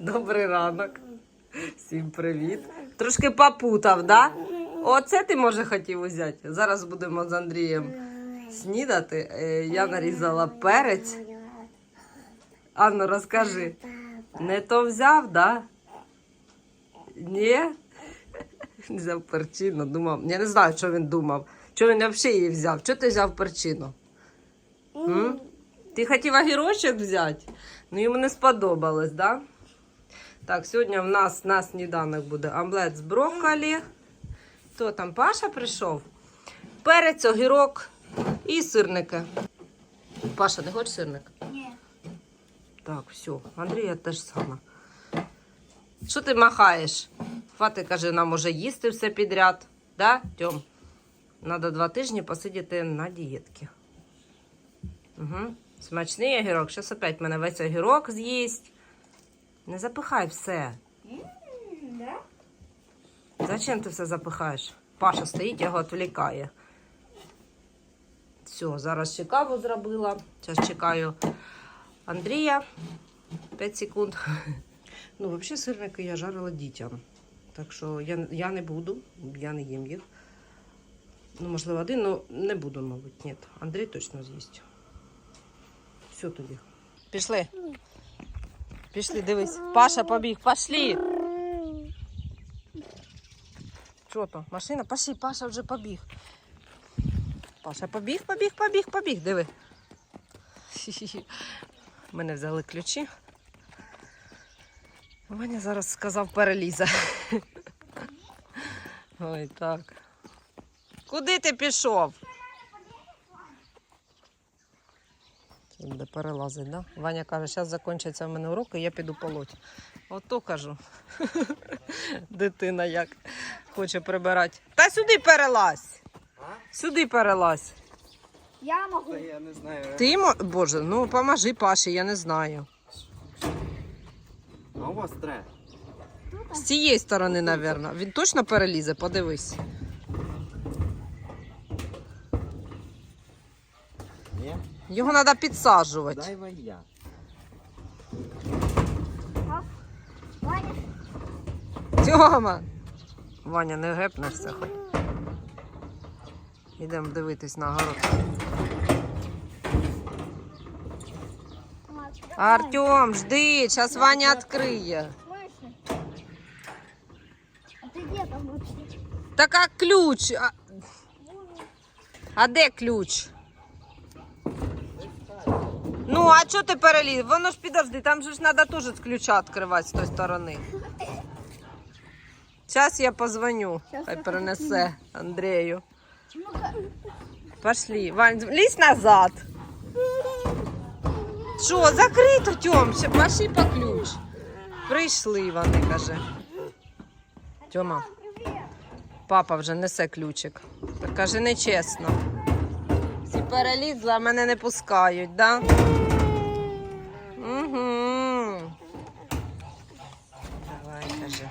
Добрий ранок. Всім привіт. Трошки попутав, да? Оце ти може хотів взяти. Зараз будемо з Андрієм снідати. Е, Я нарізала перець. Анно, розкажи. Не то взяв, да? Ні? Взяв перчину, думав. Я не знаю, що він думав. Чого він взагалі її взяв? Чого ти взяв перчину? М? Ти хотів огірочок взяти? Ну йому не сподобалось, да? Так, сьогодні в нас на сніданок буде омлет з брокколі. Хто там? Паша прийшов? Перець, огірок і сирники. Паша, не хочеш сирник? Ні. Так, все. Андрія теж саме. Що ти махаєш? Хвати, каже, нам уже їсти все підряд. Да, Тьом? Надо два тижні посидіти на дієтки. Угу. Смачний огірок. Зараз опять мене весь огірок з'їсть. Не запихай все. Зачем ти все запихаєш? Паша стоїть, його відвлікає. Все, зараз ще каву зробила. Зараз чекаю Андрія. 5 секунд. Ну, взагалі, сирники я жарила дітям. Так що я, я не буду, я не їм їх. Ну, можливо, один, але не буду, мабуть, ні. Андрій точно з'їсть. Все тоді. Пішли. Пішли, дивись. Паша побіг, пошли. Що то? Машина? Пошли, Паша вже побіг. Паша побіг, побіг, побіг, побіг. Диви. Хі-хі-хі. Мене взяли ключі. Ваня зараз сказав перелізе. Ой, так. Куди ти пішов? Буде перелазить, да? Ваня каже, зараз закінчаться в мене уроки, я піду полоть. Ото кажу. Дитина як хоче прибирати. Та сюди перелазь. Сюди перелазь. Я можу. Та я не знаю. Ти мо... Боже, ну поможи Паші, я не знаю. А у вас тре. З цієї сторони, напевно. Він точно перелізе, подивись. Ні? Його треба підсаджувати. Дай ва я. Ваня. Тьома! Ваня, не гепнешся хоч. Ідемо дивитись на город. Артем, жди, зараз Ваня відкриє. В смысле? А ты где там вообще? Так а ключ? А, а де ключ? Ну, а чого ти переліз? Воно ж підожди, там же ж треба теж з ключа відкривати з тої сторони. Зараз я позвоню, хай перенесе Андрію. Пошли. Вань, лізь назад. Що, закрито, Тьом? Ще пошли по ключ. Прийшли вони, каже. Тьома, папа вже несе ключик. Так каже, нечесно. Всі перелізли, а мене не пускають, да? Угу. Давай, каже.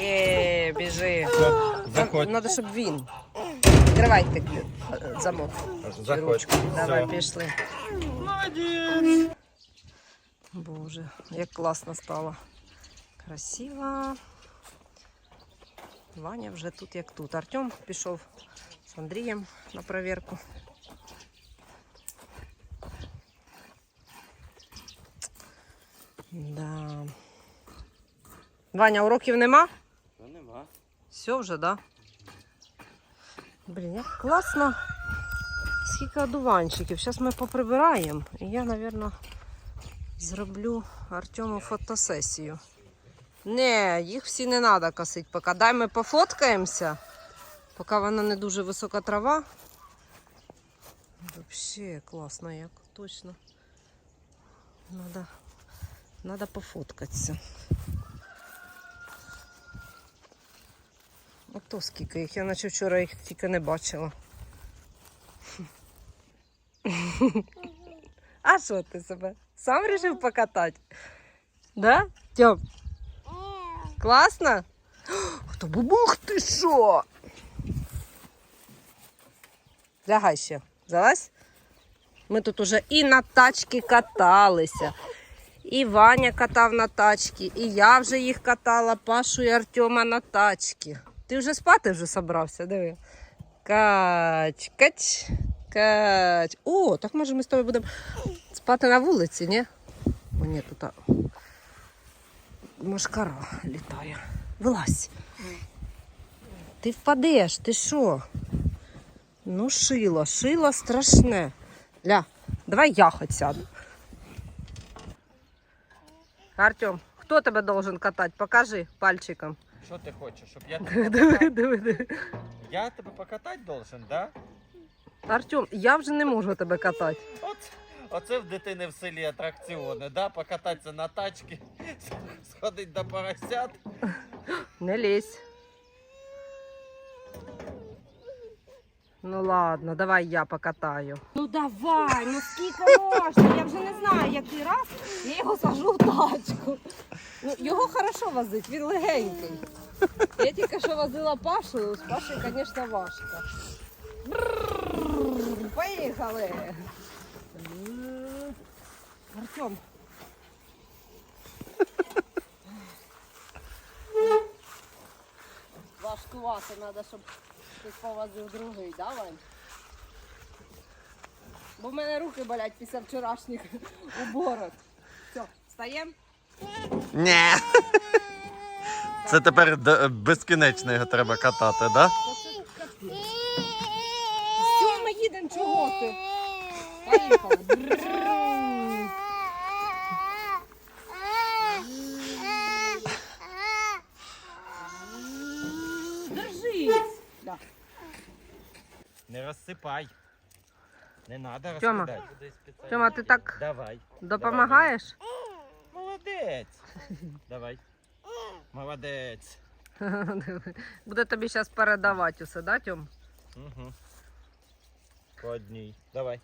Є, біжи. Заходь. Треба, щоб він. Відкривайте клю- замок. Заходь. Ручку. Давай, Все. пішли. Молодець. Боже, як класно стало. Красиво. Ваня вже тут як тут. Артем пішов з Андрієм на перевірку. Да. Ваня, уроків нема? Та нема. Все вже, да? Блін, як класно. Скільки одуванчиків. Зараз ми поприбираємо. І я, мабуть, зроблю Артему фотосесію. Не, їх всі не треба косити. Поки дай ми пофоткаємося. Поки вона не дуже висока трава. Взагалі класно як, точно. Надо, надо пофоткатися. Ото скільки їх. Я наче вчора їх тільки не бачила. А що ти себе? Сам вирішив покатати? Да? Тьом, класно? Хто бубух ти що? Лягай ще. Залазь. Ми тут уже і на тачки каталися, І Ваня катав на тачці, і я вже їх катала, Пашу і Артема на тачці. Ти вже спати вже собрався, диви. Кач, кач, кач. О, так може ми з тобою будемо спати на вулиці, ні? О, ні, тут машкара літає. Вилазь. Ти впадеш, ти що? Ну, шило, шило страшне. Ля, давай я хоч сяду. Артем, хто тебе должен катати? Покажи пальчиком. Що ти хочеш, щоб я тебе Диви, покатав? диви, диви. Я тебе покатати должен, да? Артем, я вже не можу тебе катати. От, оце в дитини в селі атракціони, да? Покататися на тачці, сходить до поросят. Не лізь. Ну ладно, давай я покатаю. Давай, ну скільки можна? Я вже не знаю, який раз я його сажу в тачку. Ну, його хорошо возить, він легенький. Я тільки що возила Пашу, з Пашею, звісно, важко. Поїхали. Артем. Важкувати треба, щоб хтось повозив другий, да, Вань? Бо в мене руки болять після вчорашніх уборок. Все, встаємо? Ні. Це тепер безкінечно його треба катати, да? Все, ми їдемо, чого ти? Поїхали. Брррр. Держись. Да. Не розсипай. Не треба Тьома. розкидати. Тьома, ти так Давай. допомагаєш? Молодець. Давай. Молодець. Буде тобі зараз передавати усе, да, Тьом? Угу. По одній. Давай.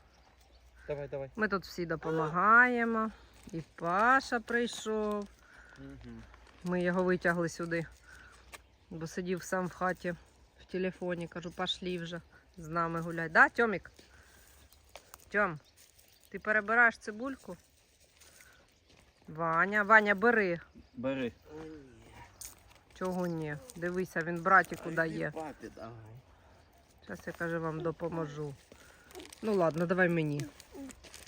Давай, давай. Ми тут всі допомагаємо. І Паша прийшов. Угу. Ми його витягли сюди, бо сидів сам в хаті в телефоні. Кажу, пошли вже з нами гуляй. Да, Тьомік? Тьом, ти перебираєш цибульку? Ваня, Ваня, бери. Бери. Чого ні? Дивися, він братіку дає. Зараз я каже, вам допоможу. Ну ладно, давай мені.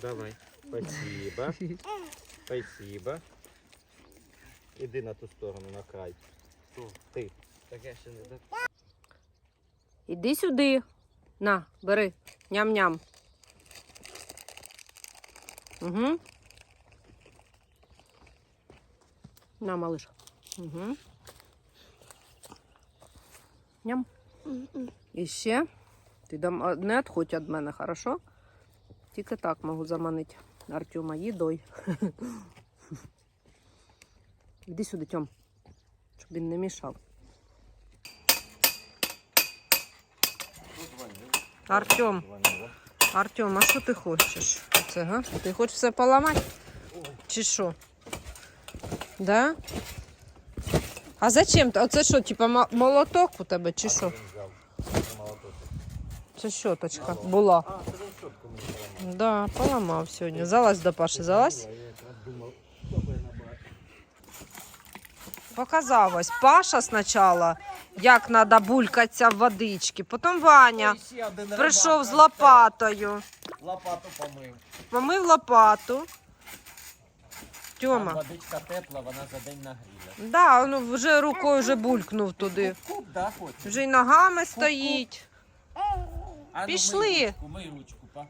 Давай. Спасибо. Спасибо. Іди на ту сторону, на край. Ти. Так я ще не. Іди сюди. На, бери. Ням-ням. Угу. На, малыш. Угу. Ням. І ще. Ти дам... не відходь від мене, хорошо? Тільки так можу заманити Артема їдою. Іди сюди, Тьом. Щоб він не мішав. Артем, Артем, а що ти хочеш? Оце, га? Ти хочеш все поламати? Чи що? Да? А зачем? Оце що, типа мо- молоток у тебе, чи що? Це щоточка була. Да, поламав сьогодні. Залазь до Паші, залазь. Показав ось. Паша спочатку, як треба булькатися в водички. Потім Ваня прийшов з лопатою. Лопату помив. Помив лопату. Тьома. Водичка тепла, вона за день нагріє. Да, ну вже рукою вже булькнув туди. Куп, да? Вже й ногами стоїть. А ну, Пішли. Мий ручку, мий ручку, па.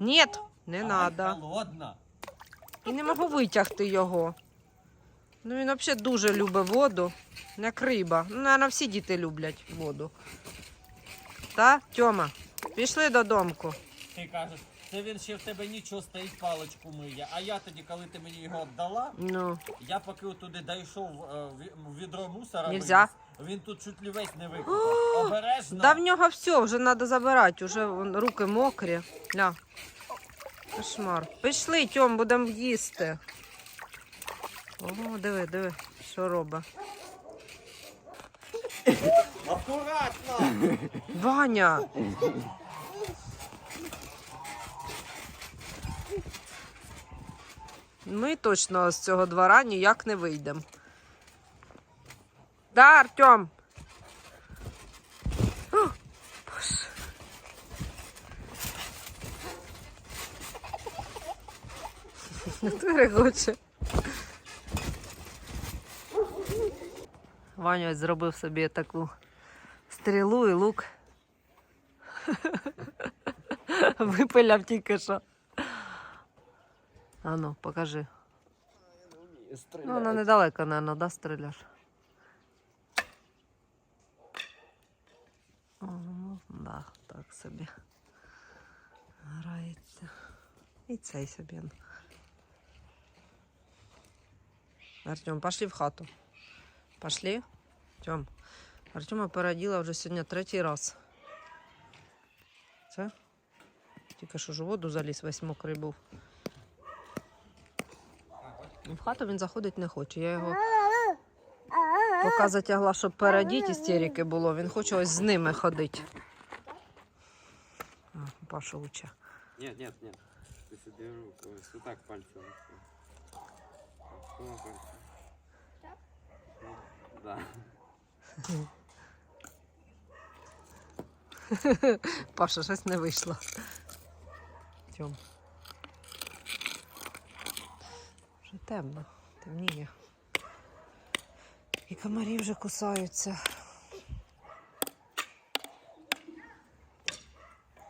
Ні, не треба. І не можу витягти його. Ну він взагалі дуже любить воду. Як риба. Ну, наверное, всі діти люблять воду. Та, Тьома, пішли додомку. Ти кажеш, це він ще в тебе нічого стоїть, паличку миє. А я тоді, коли ти мені його віддала, Ну, я поки туди дійшов е, відро мусора, Нельзя. виніс, він тут чуть ли весь не викопав. Обережно. да в нього все, вже треба забирати, вже руки мокрі. Ля. Кошмар. Пішли, Тьом, будемо їсти. Ого, диви, диви, що робить. Акуратно! Ваня! Ми точно з цього двора ніяк не вийдемо. Да, Артем? О, Ти регоче. Ваня ось зробив собі таку стрілу і лук. Випиляв тільки що. А ну, покажи. Ну, вона недалеко, наверное, да, стріляш? Ну, да, так собі. Грається. І цей собі. Артем, пошли в хату. Пошли. Артем. Артема переоділа вже сьогодні третій раз. Це? Тільки що ж у воду заліз, весь мокрий був. В хату він заходить не хоче. Я його поки затягла, щоб передіть істерики було. Він хоче ось з ними ходити. Паша уча. Нет, нет, нет. Ты сюда руку. Вот так пальцем. Пальцем? Паша, щось не вийшло. Тьом. Вже темно, темніє. І комарі вже кусаються.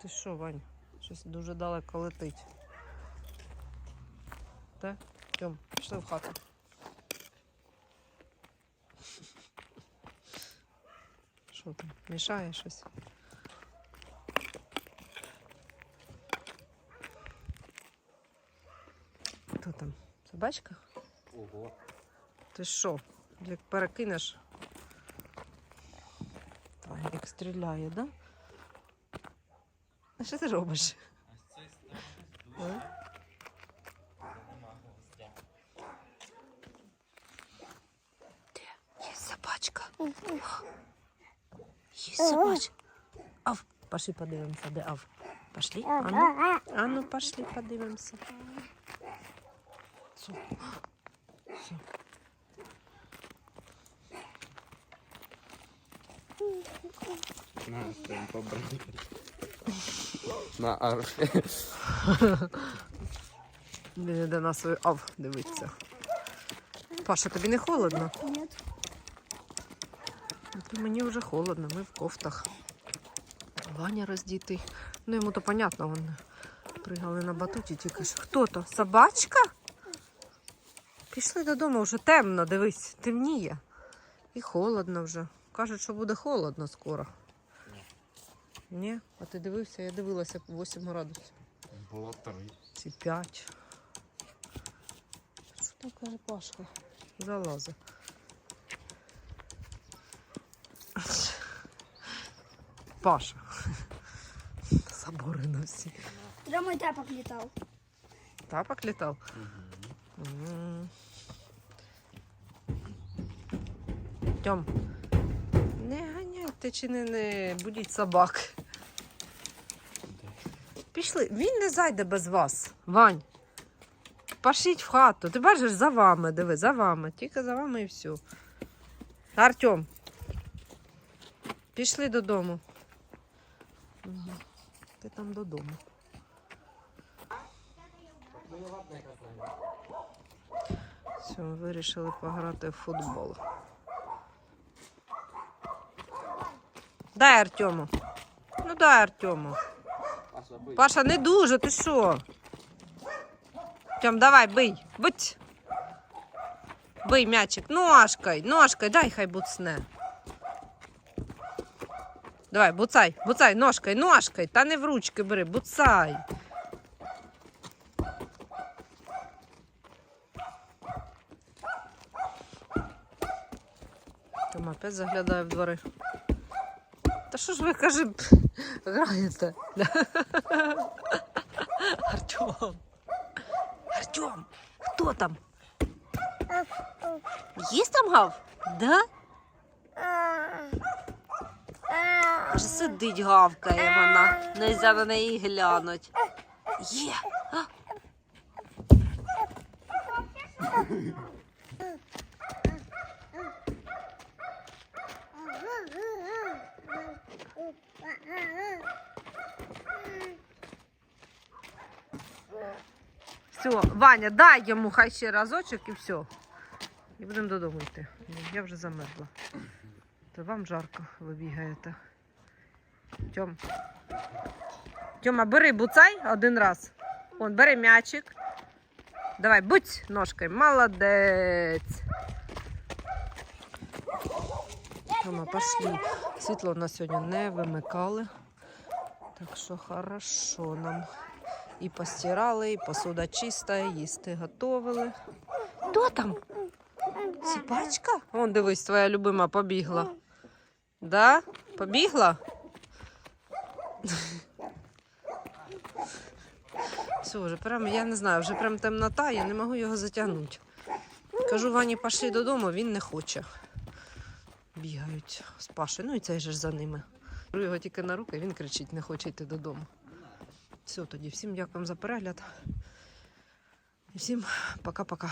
Ти що, Вань? Щось дуже далеко летить. Так? Тьом, пішли в хату. Що там? Мішає щось? Хто там? Собачка? Ого. Ти що? Як перекинеш? Ой, як стріляє, да? А що ти робиш? А? Де? Є собачка. Є собачка. Ав, пошли подивимося, де Ав. Пошли? Ану, ану, пошли подивимося. Все. Все. На, прям побрал. На арфе. Він іде на свою ав дивиться. Паша, тобі не холодно? Нет. От Мені вже холодно, ми в кофтах. Ваня роздітий. Ну йому то понятно, вони пригали на батуті тільки що. Хто то? Собачка? Пішли додому, вже темно, дивись, темніє. І холодно вже. Кажуть, що буде холодно скоро. Ні? А ти дивився? Я дивилася 8 градусів. Было три. Чи 5. Що там каже Пашка? Залазить. Паша. Забори на всі. Туда мой тапок летал. Тапок літав? М. Тьом. Не ганяйте чи не, не будіть собак. Пішли. Він не зайде без вас. Вань. Пошліть в хату. Ти бачиш за вами, диви, за вами. Тільки за вами і все. Артем. Пішли додому. Там додому. Все, вирішили пограти в футбол. Дай Артему. Ну дай Артему. Паша. Паша, не дуже, ти що? Тьом, давай, бий. Будь. Бий м'ячик. Ножкой, ножкой, дай хай буцне. Давай, буцай, буцай, ножкой, ножкой. Та не в ручки бери, буцай. Там опять заглядає в двори. Та що ж ви каже, граєте? Артем. Артем, хто там? Є там гав? Да? Аж сидить гавкає вона. Нельзя на неї глянуть. Є. Все, Ваня, дай йому хай ще разочок і все. І будемо додому йти. Я вже замерзла. То вам жарко, ви бігаєте. Тьом. Тьома, бери буцай один раз. Он, бери м'ячик. Давай, будь ножкою. Молодець. Тьома, пошли. Світло у нас сьогодні не вимикали. Так що хорошо нам. І постирали, і посуда чиста, їсти готовили. Хто там? Сіпачка? Вон дивись, твоя любима побігла. Да? Побігла? Все, вже прям, я не знаю, вже прям темнота, я не можу його затягнути. Кажу, Вані, пішли додому, він не хоче. Бігають з Пашою. Ну і цей же ж за ними. Беру його тільки на руки, він кричить, не хоче йти додому. Все, тоді всім дякуємо за перегляд. І всім пока-пока.